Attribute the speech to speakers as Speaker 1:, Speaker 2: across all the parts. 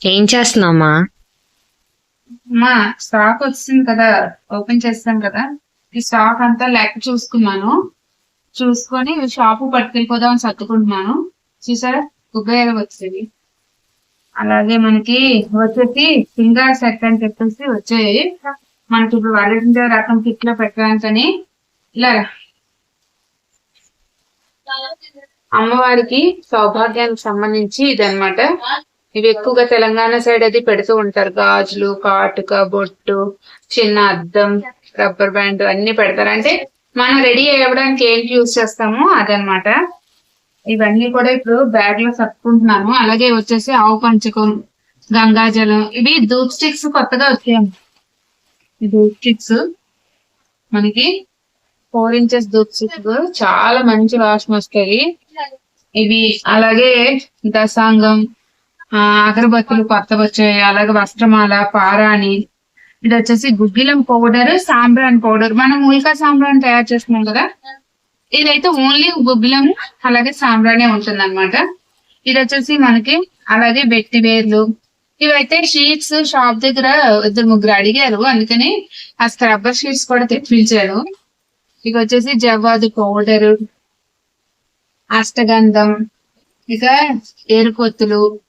Speaker 1: ఏం చేస్తున్నావమ్మా?
Speaker 2: మా స్టాక్ వచ్చింది కదా ఓపెన్ చేస్తాం కదా. ఈ స్టాక్ అంతా లెక్క చూసుకున్నాను. చూసుకొని షాపు పట్టుకెళ్ళిపోదాం సర్దుకుంటున్నాను. చూసారా? కుబేర వచ్చింది అలాగే మనకి వచ్చేసి ఫింగర్ సెట్ అని చెప్పేసి వచ్చాయి మనకి ఇప్పుడు వరద రకం కిట్లో పెట్టడానికని ఇలా అమ్మవారికి సౌభాగ్యానికి సంబంధించి ఇదన్నమాట. ఇవి ఎక్కువగా తెలంగాణ సైడ్ అది పెడుతూ ఉంటారు. గాజులు కాటుక బొట్టు చిన్న అద్దం రబ్బర్ బ్యాండ్ అన్ని పెడతారు. అంటే మనం రెడీ అవ్వడానికి ఏంటి యూజ్ చేస్తామో అదనమాట ఇవన్నీ కూడా ఇప్పుడు బ్యాగ్లో సర్దుకుంటున్నాను అలాగే వచ్చేసి ఆవు పంచకం గంగాజలం ఇవి ధూప్ స్టిక్స్ కొత్తగా వచ్చాయి. దూప్ ధూప్ స్టిక్స్ మనకి ఫోర్ ఇంచెస్ ధూప్ స్టిక్స్. చాలా మంచి వాసన వస్తాయి. ఇవి అలాగే దశాంగం అగరబత్తులు కొత్త వచ్చాయి అలాగే వస్త్రమాల పారాణి. ఇది వచ్చేసి గుగ్గిలం పౌడర్ సాంబ్రాన్ పౌడర్. మనం ఉల్కా సాంబ్రాన్ తయారు చేస్తున్నాం కదా? ఇదైతే ఓన్లీ గుగ్గిలం అలాగే సాంబ్రానే ఉంటుంది అనమాట ఇది వచ్చేసి మనకి అలాగే బెట్టి వేర్లు. ఇవైతే షీట్స్ షాప్ దగ్గర ఇద్దరు ముగ్గురు అడిగారు. అందుకని ఆ స్క్రబ్బర్ షీట్స్ కూడా తెప్పించారు. ఇక వచ్చేసి జవ్వాది పౌడర్ అష్టగంధం ఇక ఏరుకొత్తులు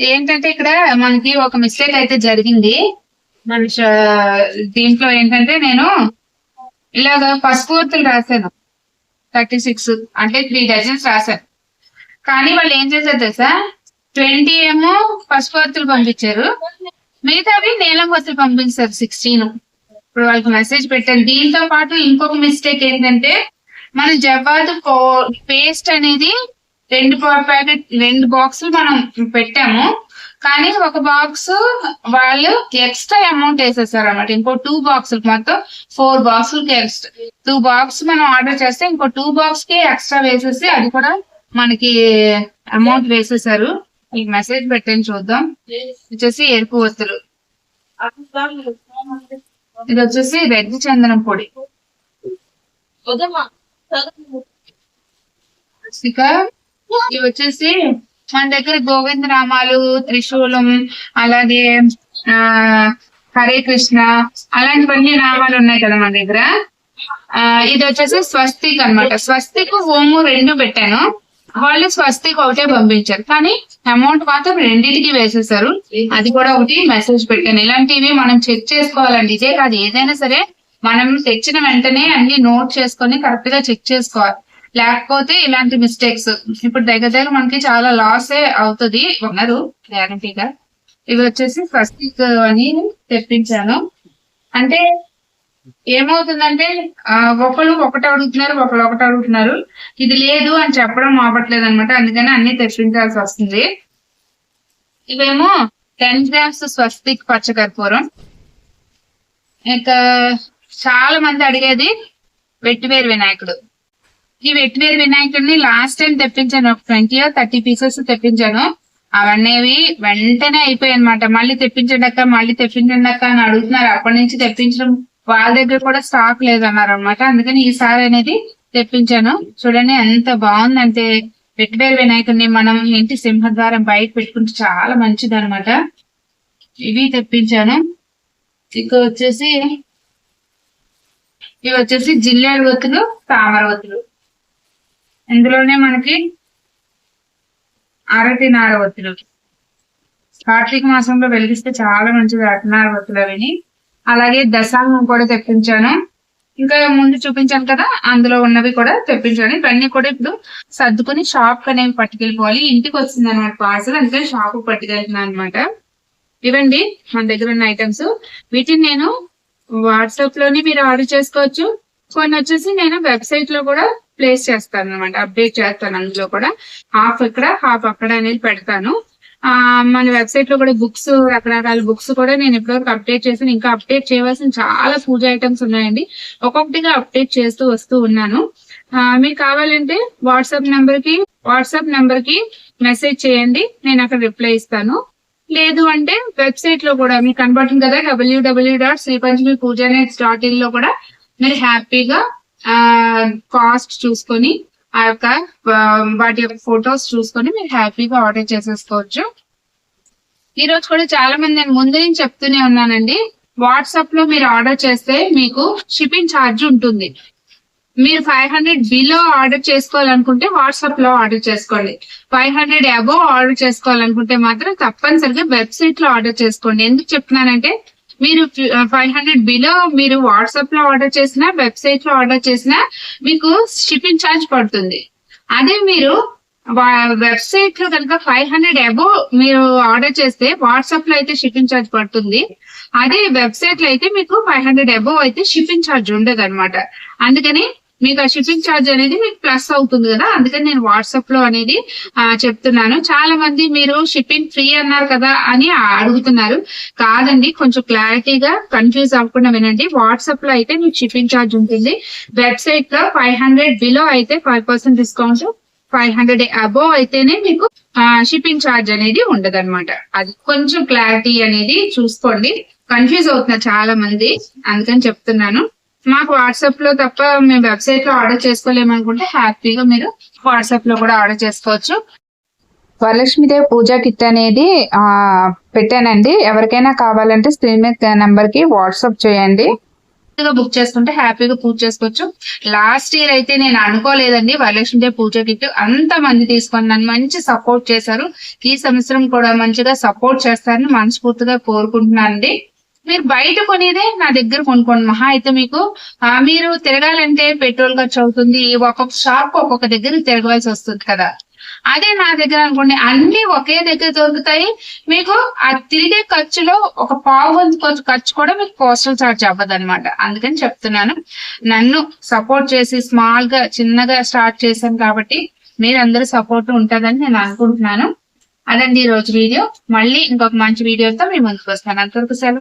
Speaker 2: ఏంటంటే ఇక్కడ మనకి ఒక మిస్టేక్ అయితే జరిగింది. మన దీంట్లో ఏంటంటే నేను ఇలాగ పసుపు రాశాను. థర్టీ సిక్స్ అంటే త్రీ డజన్స్ రాశాను. కానీ వాళ్ళు ఏం చేశారు తెలుసా? ట్వంటీ ఏమో పసుపు పంపించారు. మిగతావి నీలం ఒత్తులు పంపించారు సిక్స్టీన్ ఇప్పుడు వాళ్ళకి మెసేజ్ పెట్టాను. దీంతో పాటు ఇంకొక మిస్టేక్ ఏంటంటే మన జవాదు పేస్ట్ అనేది రెండు ప్యాకెట్ రెండు బాక్సులు మనం పెట్టాము. కానీ ఒక బాక్స్ వాళ్ళు ఎక్స్ట్రా అమౌంట్ వేసేసారు అనమాట ఇంకో టూ బాక్సులు మొత్తం ఫోర్ బాక్సులకి ఎక్స్ట్రా టూ బాక్స్ మనం ఆర్డర్ చేస్తే ఇంకో టూ బాక్స్కి ఎక్స్ట్రా వేసేసి అది కూడా మనకి అమౌంట్ వేసేసారు. ఈ మెసేజ్ పెట్టండి చూద్దాం. వచ్చేసి ఎరుపు ఒత్తులు. ఇది వచ్చేసి రెడ్ చందనం పొడి. ఇక ఇవి వచ్చేసి మన దగ్గర గోవింద రామాలు త్రిశూలం అలాగే ఆ హరే కృష్ణ అలాంటివన్నీ నామాలు ఉన్నాయి కదా మన దగ్గర. ఆ ఇది వచ్చేసి స్వస్తిక్ అన్నమాట. స్వస్తిక్ హోము రెండు పెట్టాను. వాళ్ళు స్వస్తిక్ ఒకటే పంపించారు. కానీ అమౌంట్ మాత్రం రెండింటికి వేసేసారు అది కూడా ఒకటి మెసేజ్ పెట్టాను. ఇలాంటివి మనం చెక్ చేసుకోవాలండి. ఇదే కాదు ఏదైనా సరే మనం తెచ్చిన వెంటనే అన్ని నోట్ చేసుకొని కరెక్ట్గా చెక్ చేసుకోవాలి. లేకపోతే ఇలాంటి మిస్టేక్స్ ఇప్పుడు దగ్గర దగ్గర మనకి చాలా లాస్ అవుతుంది. ఉన్నారు గ్యారంటీగా ఇవి వచ్చేసి ఫస్ట్ అని తెప్పించాను. అంటే ఏమవుతుందంటే ఒకళ్ళు ఒకటి అడుగుతున్నారు ఒకళ్ళు ఒకటి అడుగుతున్నారు. ఇది లేదు అని చెప్పడం ఆపట్లేదు అనమాట అందుకని అన్ని తెప్పించాల్సి వస్తుంది. ఇవేమో టెన్ గ్రామ్స్ స్వస్తిక్ పచ్చకర్పూరం. ఇంకా చాలా మంది అడిగేది వెట్టివేరు వినాయకుడు. ఈ వెట్టివేరు వినాయకుడిని లాస్ట్ టైం తెప్పించాను. ఒక ట్వంటీ థర్టీ పీసెస్ తెప్పించాను. అవన్నీ వెంటనే అయిపోయాయి అనమాట మళ్ళీ తెప్పించండి మళ్ళీ తెప్పించండి అని అడుగుతున్నారు. అప్పటి నుంచి తెప్పించడం వాళ్ళ దగ్గర కూడా స్టాక్ లేదన్నారు అనమాట అందుకని ఈసారి అనేది తెప్పించాను. చూడండి ఎంత బాగుందంటే వెట్టివేరు వినాయకుడిని మనం ఏంటి సింహద్వారం బయట పెట్టుకుంటే చాలా మంచిది అనమాట ఇవి తెప్పించాను. ఇక వచ్చేసి ఇవి వచ్చేసి జిల్లేడు ఒత్తులు తామర ఒత్తులు. ఇందులోనే మనకి అరటి నార ఒత్తులు. కార్తీక మాసంలో వెలిగిస్తే చాలా మంచిది అరటి నార ఒత్తులు అవిని. అలాగే దశాంగం కూడా తెప్పించాను. ఇంకా ముందు చూపించాను కదా అందులో ఉన్నవి కూడా తెప్పించాను. ఇవన్నీ కూడా ఇప్పుడు సర్దుకుని షాప్ అనేవి పట్టుకెళ్ళిపోవాలి. ఇంటికి వచ్చింది అనమాట పార్సల్ అందుకని షాప్ పట్టుకెళ్తున్నాను అనమాట. ఇవండి మన దగ్గర ఉన్న ఐటమ్స్ వీటిని నేను వాట్సాప్లోని మీరు ఆర్డర్ చేసుకోవచ్చు. కొన్ని వచ్చేసి నేను వెబ్సైట్లో కూడా ప్లేస్ చేస్తాను అనమాట అప్డేట్ చేస్తాను అందులో కూడా. హాఫ్ ఇక్కడ హాఫ్ అక్కడ అనేది పెడతాను. ఆ మన వెబ్సైట్లో కూడా బుక్స్ రకరకాల బుక్స్ కూడా నేను ఇప్పటివరకు అప్డేట్ చేసాను ఇంకా అప్డేట్ చేయవలసిన చాలా పూజ ఐటమ్స్ ఉన్నాయండి. ఒక్కొక్కటిగా అప్డేట్ చేస్తూ వస్తూ ఉన్నాను. మీకు కావాలంటే వాట్సాప్ నెంబర్కి వాట్సాప్ నెంబర్కి మెసేజ్ చేయండి. నేను అక్కడ రిప్లై ఇస్తాను. లేదు అంటే వెబ్సైట్లో కూడా మీకు కనబడుతుంది కదా WWW dot Sripanchami pooja nets dot ఇన్లో కూడా మీరు హ్యాపీగా కాస్ట్ చూసుకొని ఆ యొక్క వాటి యొక్క ఫొటోస్ చూసుకొని మీరు హ్యాపీగా ఆర్డర్ చేసేసుకోవచ్చు. ఈ రోజు కూడా చాలా మంది నేను ముందు నుంచి చెప్తూనే ఉన్నానండి వాట్సాప్లో మీరు ఆర్డర్ చేస్తే మీకు షిప్పింగ్ ఛార్జ్ ఉంటుంది. మీరు ఫైవ్ హండ్రెడ్ బిలో ఆర్డర్ చేసుకోవాలనుకుంటే వాట్సాప్లో ఆర్డర్ చేసుకోండి. ఫైవ్ హండ్రెడ్ అబోవ్ ఆర్డర్ చేసుకోవాలనుకుంటే మాత్రం తప్పనిసరిగా వెబ్సైట్లో ఆర్డర్ చేసుకోండి. ఎందుకు చెప్తున్నానంటే మీరు ఫైవ్ హండ్రెడ్ బిలో మీరు వాట్సాప్లో ఆర్డర్ చేసినా వెబ్సైట్లో ఆర్డర్ చేసినా మీకు షిప్పింగ్ ఛార్జ్ పడుతుంది. అదే మీరు వెబ్సైట్లో కనుక ఫైవ్ హండ్రెడ్ అబోవ్ మీరు ఆర్డర్ చేస్తే వాట్సాప్లో అయితే షిప్పింగ్ ఛార్జ్ పడుతుంది. అదే వెబ్సైట్లో అయితే మీకు ఫైవ్ హండ్రెడ్ అబోవ్ అయితే షిప్పింగ్ ఛార్జ్ ఉండదు అనమాట అందుకని మీకు ఆ షిప్పింగ్ ఛార్జ్ అనేది మీకు ప్లస్ అవుతుంది కదా. అందుకని నేను వాట్సాప్లో అనేది చెప్తున్నాను. చాలా మంది మీరు షిప్పింగ్ ఫ్రీ అన్నారు కదా అని అడుగుతున్నారు. కాదండి కొంచెం క్లారిటీగా కన్ఫ్యూజ్ అవ్వకుండా వినండి. వాట్సాప్లో అయితే మీకు షిప్పింగ్ ఛార్జ్ ఉంటుంది. వెబ్సైట్లో ఫైవ్ హండ్రెడ్ బిలో అయితే five percent discount five hundred above అయితేనే మీకు షిప్పింగ్ ఛార్జ్ అనేది ఉండదు అది కొంచెం క్లారిటీ అనేది చూసుకోండి. కన్ఫ్యూజ్ అవుతున్నారు చాలా మంది అందుకని చెప్తున్నాను. మాకు వాట్సాప్లో తప్ప మేము వెబ్సైట్లో ఆర్డర్ చేసుకోలేమనుకుంటే హ్యాపీగా మీరు వాట్సాప్లో కూడా ఆర్డర్ చేసుకోవచ్చు. వరలక్ష్మీదేవి పూజా కిట్ అనేది పెట్టానండి. ఎవరికైనా కావాలంటే స్క్రీన్ మీద నంబర్కి వాట్సాప్ చేయండి. బుక్ చేసుకుంటే హ్యాపీగా పూజ చేసుకోవచ్చు. లాస్ట్ ఇయర్ అయితే నేను అనుకోలేదండి. వరలక్ష్మీదేవి పూజ కిట్ అంత మంది తీసుకొని నన్ను మంచి సపోర్ట్ చేశారు. ఈ సంవత్సరం కూడా మంచిగా సపోర్ట్ చేస్తారని మనస్ఫూర్తిగా కోరుకుంటున్నానండి. మీరు బయట కొనేదే నా దగ్గర కొనుక్కోండి మహా. అయితే మీకు ఆ, మీరు తిరగాలంటే పెట్రోల్ ఖర్చు అవుతుంది. ఒక్కొక్క షాప్ ఒక్కొక్క దగ్గర తిరగవలసి వస్తుంది కదా. అదే నా దగ్గర అనుకోండి అన్ని ఒకే దగ్గర దొరుకుతాయి. మీకు ఆ తిరిగే ఖర్చులో ఒక పావు వంతు ఖర్చు- ఖర్చు కూడా మీకు పోస్టల్ చార్జ్ అవ్వదు అనమాట అందుకని చెప్తున్నాను. నన్ను సపోర్ట్ చేసి స్మాల్గా చిన్నగా స్టార్ట్ చేశాను కాబట్టి మీరందరూ సపోర్ట్ ఉంటుందని నేను అనుకుంటున్నాను. అదండి ఈ రోజు వీడియో మళ్ళీ ఇంకొక మంచి వీడియోతో మీ ముందుకు వస్తాను. అంతవరకు సెలవు.